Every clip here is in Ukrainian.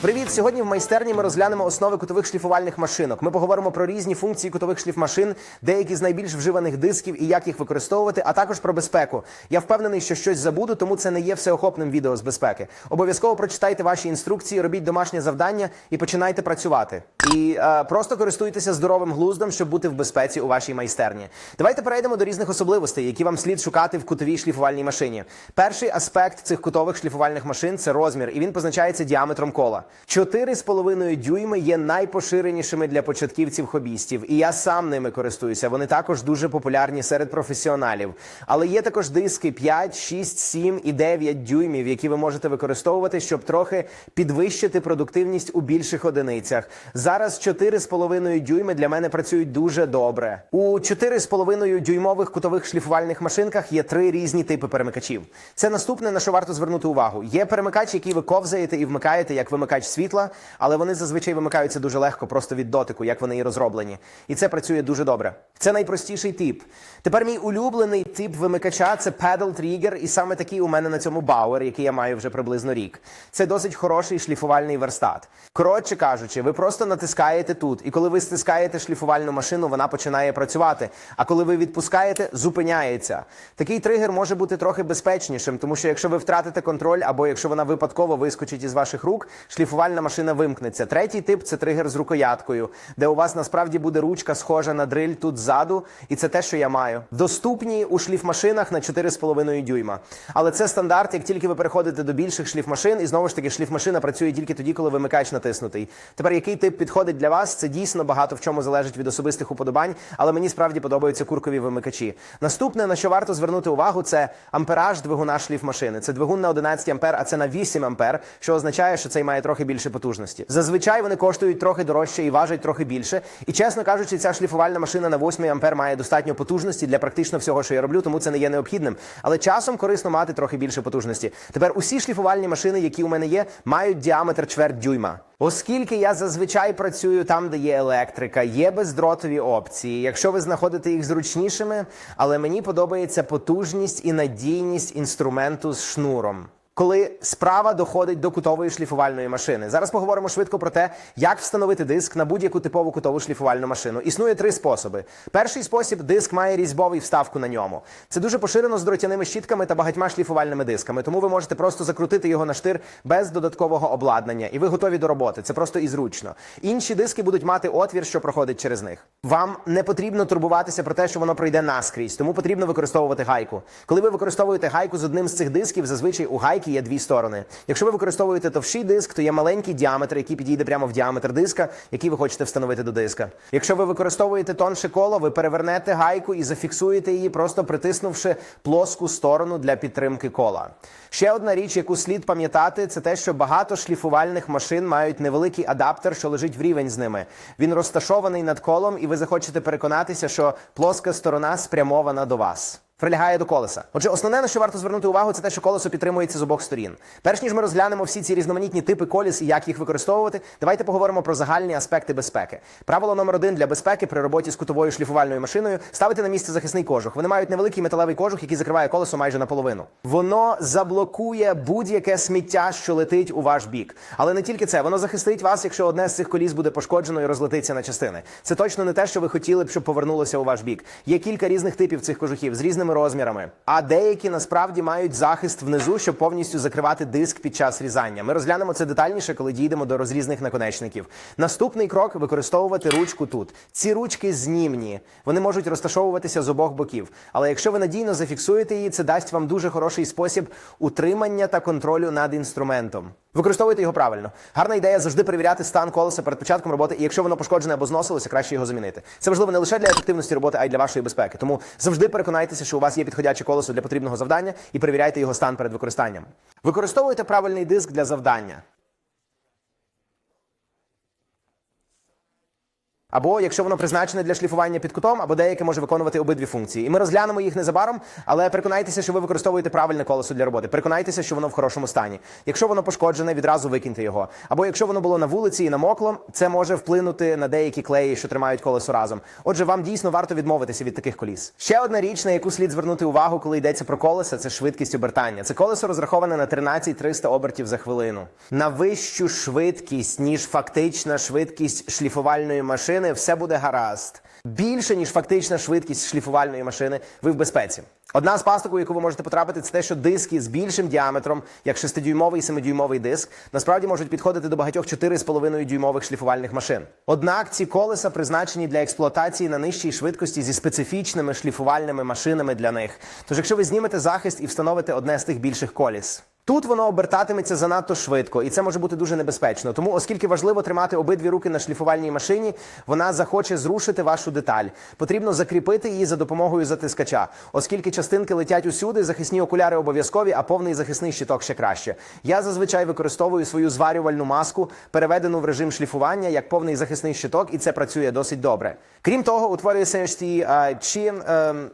Привіт! Сьогодні в майстерні ми розглянемо основи кутових шліфувальних машинок. Ми поговоримо про різні функції кутових шліфмашин, деякі з найбільш вживаних дисків і як їх використовувати, а також про безпеку. Я впевнений, що щось забуду, тому це не є всеохопним відео з безпеки. Обов'язково прочитайте ваші інструкції, робіть домашнє завдання і починайте працювати. І е, просто користуйтеся здоровим глуздом, щоб бути в безпеці у вашій майстерні. Давайте перейдемо до різних особливостей, які вам слід шукати в кутовій шліфувальній машині. Перший аспект цих кутових шліфувальних машин це розмір, і він позначається діаметром кола. 4,5 дюйми є найпоширенішими для початківців-хобістів, і я сам ними користуюся. Вони також дуже популярні серед професіоналів. Але є також диски 5, 6, 7 і 9 дюймів, які ви можете використовувати, щоб трохи підвищити продуктивність у більших одиницях. Зараз 4,5 дюйми для мене працюють дуже добре. У 4,5 дюймових кутових шліфувальних машинках є три різні типи перемикачів. Це наступне на що варто звернути увагу. Є перемикач, який ви ковзаєте і вмикаєте як вимикач світла, але вони зазвичай вимикаються дуже легко, просто від дотику, як вони і розроблені. І це працює дуже добре. Це найпростіший тип. Тепер мій улюблений тип вимикача це Pedal Trigger, і саме такий у мене на цьому Bauer, який я маю вже приблизно рік. Це досить хороший шліфувальний верстат. Коротше кажучи, ви просто натискаєте тут, і коли ви стискаєте шліфувальну машину, вона починає працювати. А коли ви відпускаєте, зупиняється. Такий тригер може бути трохи безпечнішим, тому що якщо ви втратите контроль або якщо вона випадково вискочить із ваших рук, шліфувальна машина вимкнеться. Третій тип це тригер з рукояткою, де у вас насправді буде ручка схожа на дриль тут ззаду, і це те, що я маю. Доступні у шліфмашинах на 4,5 дюйма. Але це стандарт, як тільки ви переходите до більших шліфмашин, і знову ж таки шліфмашина працює тільки тоді, коли вимикач натиснутий. Тепер який тип підходить для вас? Це дійсно багато в чому залежить від особистих уподобань, але мені справді подобаються куркові вимикачі. Наступне, на що варто звернути увагу, це ампераж двигуна шліфмашини. Це двигун на 11 ампер, а це на 8 ампер, що означає, що цей має трохи більше потужності. Зазвичай вони коштують трохи дорожче і важать трохи більше. І чесно кажучи, ця шліфувальна машина на 8 ампер має достатньо потужності для практично всього, що я роблю, тому це не є необхідним. Але часом корисно мати трохи більше потужності. Тепер усі шліфувальні машини, які у мене є, мають діаметр чверть дюйма. Оскільки я зазвичай працюю там, де є електрика, є бездротові опції. Якщо ви знаходите їх зручнішими, але мені подобається потужність і надійність інструменту з шнуром. Коли справа доходить до кутової шліфувальної машини, зараз поговоримо швидко про те, як встановити диск на будь-яку типову кутову шліфувальну машину. Існує три способи. Перший спосіб диск має різьбовий вставку на ньому. Це дуже поширено з дротяними щітками та багатьма шліфувальними дисками. Тому ви можете просто закрутити його на штир без додаткового обладнання, і ви готові до роботи. Це просто і зручно. Інші диски будуть мати отвір, що проходить через них. Вам не потрібно турбуватися про те, що воно пройде наскрізь, тому потрібно використовувати гайку. Коли ви використовуєте гайку з одним з цих дисків, зазвичай у гайки є дві сторони. Якщо ви використовуєте товщий диск, то є маленький діаметр, який підійде прямо в діаметр диска, який ви хочете встановити до диска. Якщо ви використовуєте тонше коло, ви перевернете гайку і зафіксуєте її, просто притиснувши плоску сторону для підтримки кола. Ще одна річ, яку слід пам'ятати, це те, що багато шліфувальних машин мають невеликий адаптер, що лежить в рівень з ними. Він розташований над колом, і ви захочете переконатися, що плоска сторона спрямована до вас. Прилягає до колеса. Отже, основне, на що варто звернути увагу, це те, що колесо підтримується з обох сторін. Перш ніж ми розглянемо всі ці різноманітні типи коліс і як їх використовувати, давайте поговоримо про загальні аспекти безпеки. Правило номер один для безпеки при роботі з кутовою шліфувальною машиною ставити на місце захисний кожух. Вони мають невеликий металевий кожух, який закриває колесо майже наполовину. Воно заблокує будь-яке сміття, що летить у ваш бік. Але не тільки це, воно захистить вас, якщо одне з цих коліс буде пошкоджено і розлетиться на частини. Це точно не те, що ви хотіли б, щоб повернулося у ваш бік. Є кілька різних типів цих кожухів з різними розмірами. А деякі насправді мають захист внизу, щоб повністю закривати диск під час різання. Ми розглянемо це детальніше, коли дійдемо до розрізних наконечників. Наступний крок використовувати ручку тут. Ці ручки знімні, вони можуть розташовуватися з обох боків. Але якщо ви надійно зафіксуєте її, це дасть вам дуже хороший спосіб утримання та контролю над інструментом. Використовуйте його правильно. Гарна ідея завжди перевіряти стан колеса перед початком роботи, і якщо воно пошкоджене або зносилося, краще його замінити. Це важливо не лише для ефективності роботи, а й для вашої безпеки. Тому завжди переконайтеся, що у вас є підходяче колесо для потрібного завдання, і перевіряйте його стан перед використанням. Використовуйте правильний диск для завдання. Або якщо воно призначене для шліфування під кутом, або деяке може виконувати обидві функції. І ми розглянемо їх незабаром, але переконайтеся, що ви використовуєте правильне колесо для роботи. Переконайтеся, що воно в хорошому стані. Якщо воно пошкоджене, відразу викиньте його. Або якщо воно було на вулиці і намокло, це може вплинути на деякі клеї, що тримають колесо разом. Отже, вам дійсно варто відмовитися від таких коліс. Ще одна річ, на яку слід звернути увагу, коли йдеться про колеса, це швидкість обертання. Це колесо розраховане на 13-300 обертів за хвилину. На вищу швидкість, ніж фактична швидкість шліфувальної машини, все буде гаразд. Більше ніж фактична швидкість шліфувальної машини, ви в безпеці. Одна з пасток, у яку ви можете потрапити, це те, що диски з більшим діаметром, як 6-дюймовий і 7-дюймовий диск, насправді можуть підходити до багатьох 4,5 дюймових шліфувальних машин. Однак ці колеса призначені для експлуатації на нижчій швидкості зі специфічними шліфувальними машинами для них. Тож, якщо ви знімете захист і встановите одне з тих більших коліс. Тут воно обертатиметься занадто швидко, і це може бути дуже небезпечно. Тому, оскільки важливо тримати обидві руки на шліфувальній машині, вона захоче зрушити вашу деталь. Потрібно закріпити її за допомогою затискача, оскільки частинки летять усюди, захисні окуляри обов'язкові, а повний захисний щиток ще краще. Я зазвичай використовую свою зварювальну маску, переведену в режим шліфування як повний захисний щиток, і це працює досить добре. Крім того, утворюється ці а, чи. ем,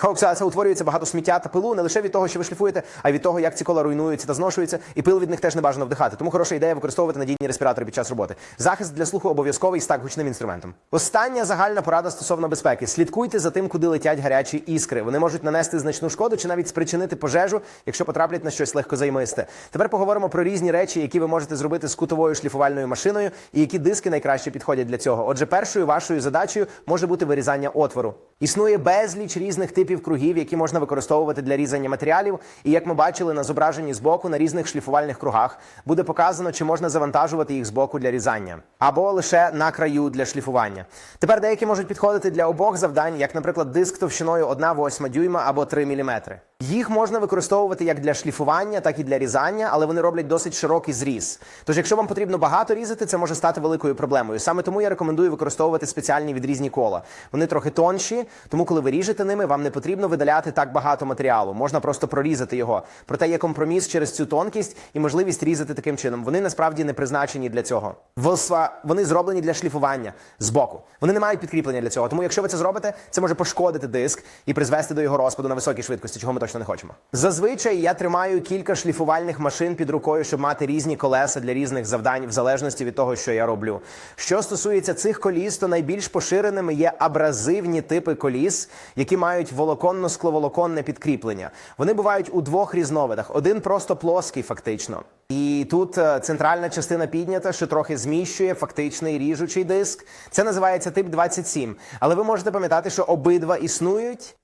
Коуксація утворюється багато сміття та пилу не лише від того, що ви шліфуєте, а й від того, як ці кола руйнуються та зношуються, і пил від них теж не бажано вдихати. Тому хороша ідея використовувати надійні респіратори під час роботи. Захист для слуху обов'язковий з так гучним інструментом. Остання загальна порада стосовно безпеки: слідкуйте за тим, куди летять гарячі іскри. Вони можуть нанести значну шкоду чи навіть спричинити пожежу, якщо потраплять на щось легкозаймисте. Тепер поговоримо про різні речі, які ви можете зробити з кутовою шліфувальною машиною, і які диски найкраще підходять для цього. Отже, першою вашою задачею може бути вирізання отвору. Існує безліч різних типів кругів, які можна використовувати для різання матеріалів. І як ми бачили на зображенні збоку на різних шліфувальних кругах, буде показано, чи можна завантажувати їх збоку для різання, або лише на краю для шліфування. Тепер деякі можуть підходити для обох завдань, як, наприклад, диск товщиною 1,8 дюйма або 3 мм. Їх можна використовувати як для шліфування, так і для різання, але вони роблять досить широкий зріз. Тож, якщо вам потрібно багато різати, це може стати великою проблемою. Саме тому я рекомендую використовувати спеціальні відрізні кола. Вони трохи тонші, тому коли ви ріжете ними, вам не потрібно видаляти так багато матеріалу. Можна просто прорізати його. Проте є компроміс через цю тонкість і можливість різати таким чином. Вони насправді не призначені для цього. Вони зроблені для шліфування збоку. Вони не мають підкріплення для цього. Тому, якщо ви це зробите, це може пошкодити диск і призвести до його розпаду на високій швидкості, чого ми точно не хочемо. Зазвичай я тримаю кілька шліфувальних машин під рукою, щоб мати різні колеса для різних завдань, в залежності від того, що я роблю. Що стосується цих коліс, то найбільш поширеними є абразивні типи коліс, які мають волоконно-скловолоконне підкріплення. Вони бувають у двох різновидах: один просто плоский, фактично. І тут е, центральна частина піднята, що трохи зміщує фактичний ріжучий диск. Це називається тип 27. Але ви можете пам'ятати, що обидва існують.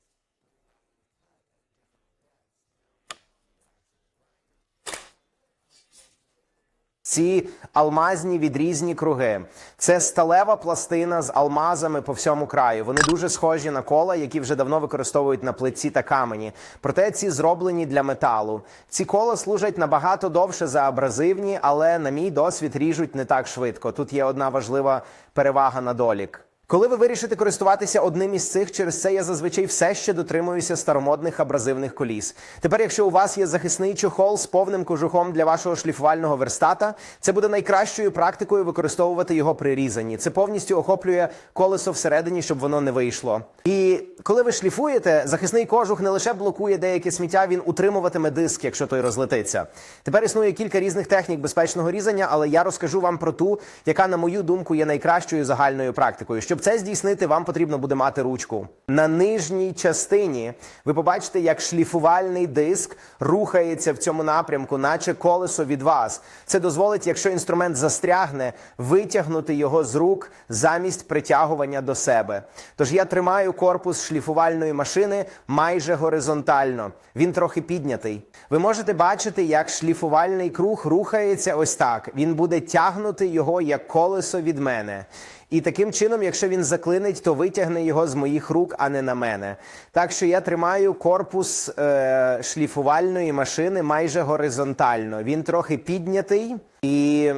Ці алмазні відрізні круги. Це сталева пластина з алмазами по всьому краю. Вони дуже схожі на кола, які вже давно використовують на плиці та камені. Проте ці зроблені для металу. Ці кола служать набагато довше за абразивні, але на мій досвід ріжуть не так швидко. Тут є одна важлива перевага на долік. Коли ви вирішите користуватися одним із цих, через це я зазвичай все ще дотримуюся старомодних абразивних коліс. Тепер, якщо у вас є захисний чохол з повним кожухом для вашого шліфувального верстата, це буде найкращою практикою використовувати його при різанні. Це повністю охоплює колесо всередині, щоб воно не вийшло. І коли ви шліфуєте, захисний кожух не лише блокує деяке сміття, він утримуватиме диск, якщо той розлетиться. Тепер існує кілька різних технік безпечного різання, але я розкажу вам про ту, яка, на мою думку, є найкращою загальною практикою. Щоб це здійснити, вам потрібно буде мати ручку. На нижній частині ви побачите, як шліфувальний диск рухається в цьому напрямку, наче колесо від вас. Це дозволить, якщо інструмент застрягне, витягнути його з рук замість притягування до себе. Тож я тримаю корпус шліфувальної машини майже горизонтально. Він трохи піднятий. Ви можете бачити, як шліфувальний круг рухається ось так. Він буде тягнути його як колесо від мене. І таким чином, якщо він заклинить, то витягне його з моїх рук, а не на мене. Так що я тримаю корпус е, шліфувальної машини майже горизонтально. Він трохи піднятий, і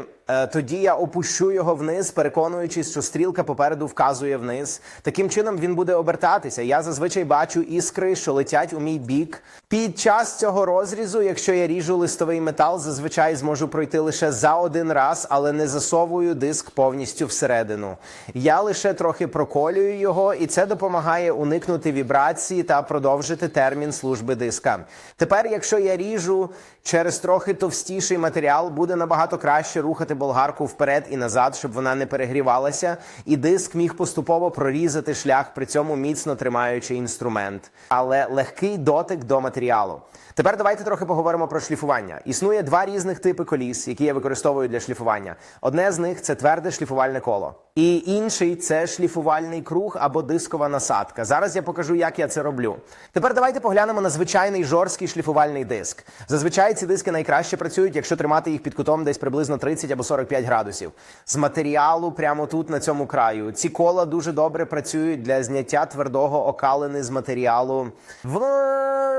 Тоді я опущу його вниз, переконуючись, що стрілка попереду вказує вниз. Таким чином він буде обертатися. Я зазвичай бачу іскри, що летять у мій бік. Під час цього розрізу, якщо я ріжу листовий метал, зазвичай зможу пройти лише за один раз, але не засовую диск повністю всередину. Я лише трохи проколюю його, і це допомагає уникнути вібрації та продовжити термін служби диска. Тепер, якщо я ріжу через трохи товстіший матеріал, буде набагато краще рухати болгарку вперед і назад, щоб вона не перегрівалася, і диск міг поступово прорізати шлях, при цьому міцно тримаючи інструмент. Але легкий дотик до матеріалу. Тепер давайте трохи поговоримо про шліфування. Існує два різних типи коліс, які я використовую для шліфування. Одне з них це тверде шліфувальне коло, і інший це шліфувальний круг або дискова насадка. Зараз я покажу, як я це роблю. Тепер давайте поглянемо на звичайний жорсткий шліфувальний диск. Зазвичай ці диски найкраще працюють, якщо тримати їх під кутом десь приблизно 30 або 45 градусів. З матеріалу прямо тут на цьому краю. Ці кола дуже добре працюють для зняття твердого окалини з матеріалу.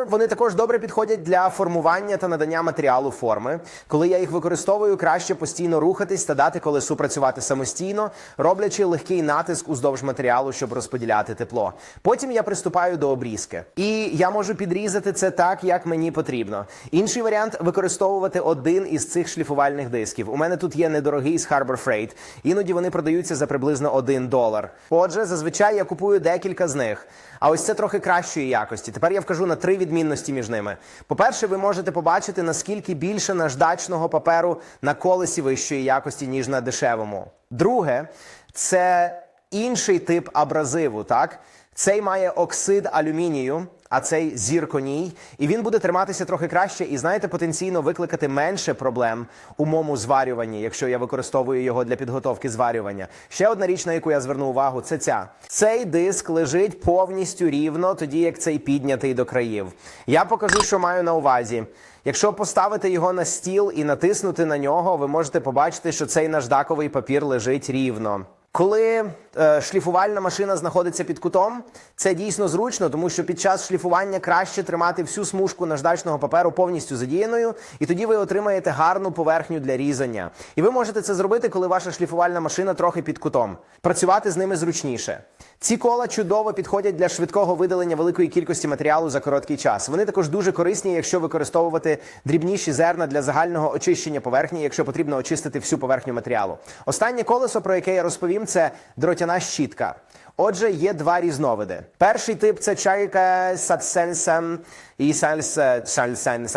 Вони також добре підходять для формування та надання матеріалу форми. Коли я їх використовую, краще постійно рухатись та дати колесу працювати самостійно, роблячи легкий натиск уздовж матеріалу, щоб розподіляти тепло. Потім я приступаю до обрізки, і я можу підрізати це так, як мені потрібно. Інший варіант використовувати один із цих шліфувальних дисків. У мене тут є недорогий з Harbor Freight. Іноді вони продаються за приблизно 1 долар. Отже, зазвичай я купую декілька з них. А ось це трохи кращої якості. Тепер я вкажу на три відмінності між ними. По-перше, ви можете побачити, наскільки більше наждачного паперу на колесі вищої якості, ніж на дешевому. Друге, це інший тип абразиву. Так, цей має оксид алюмінію, а цей зірконій, і він буде триматися трохи краще, і знаєте, потенційно викликати менше проблем у моєму зварюванні, якщо я використовую його для підготовки зварювання. Ще одна річ, на яку я зверну увагу, це ця. Цей диск лежить повністю рівно, тоді як цей піднятий до країв. Я покажу, що маю на увазі. Якщо поставити його на стіл і натиснути на нього, ви можете побачити, що цей наждаковий папір лежить рівно. Коли е, шліфувальна машина знаходиться під кутом, це дійсно зручно, тому що під час шліфування краще тримати всю смужку наждачного паперу повністю задіяною, і тоді ви отримаєте гарну поверхню для різання. І ви можете це зробити, коли ваша шліфувальна машина трохи під кутом. Працювати з ними зручніше. Ці кола чудово підходять для швидкого видалення великої кількості матеріалу за короткий час. Вони також дуже корисні, якщо використовувати дрібніші зерна для загального очищення поверхні, якщо потрібно очистити всю поверхню матеріалу. Останнє колесо, про яке я розповім, це дротяна щітка. Отже, є два різновиди. Перший тип це чайка сатсенсем і сальсен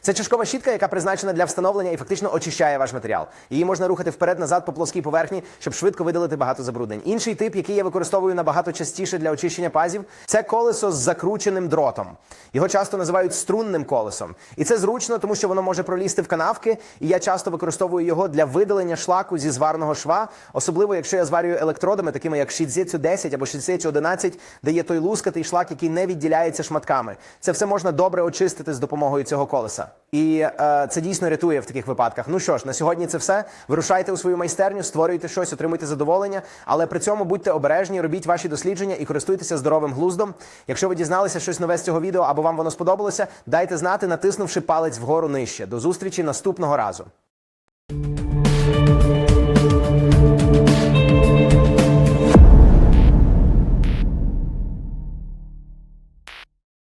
Це чашкова щітка, яка призначена для встановлення і фактично очищає ваш матеріал. Її можна рухати вперед-назад по плоскій поверхні, щоб швидко видалити багато забруднень. Інший тип, який я використовую набагато частіше для очищення пазів, це колесо з закрученим дротом. Його часто називають струнним колесом. І це зручно, тому що воно може пролізти в канавки, і я часто використовую його для видалення шлаку зі зварного шва, особливо якщо я зварюю електродами, такими як Shizitsu 10 або Shizitsu 11, де є той лускатий шлак, який не відділяється шматками. Це все можна добре очистити з допомогою цього колеса. І е, це дійсно рятує в таких випадках. Ну що ж, на сьогодні це все. Вирушайте у свою майстерню, створюйте щось, отримуйте задоволення, але при цьому будьте обережні, робіть ваші дослідження і користуйтеся здоровим глуздом. Якщо ви дізналися щось нове з цього відео або вам воно сподобалося, дайте знати, натиснувши палець вгору нижче. До зустрічі наступного разу.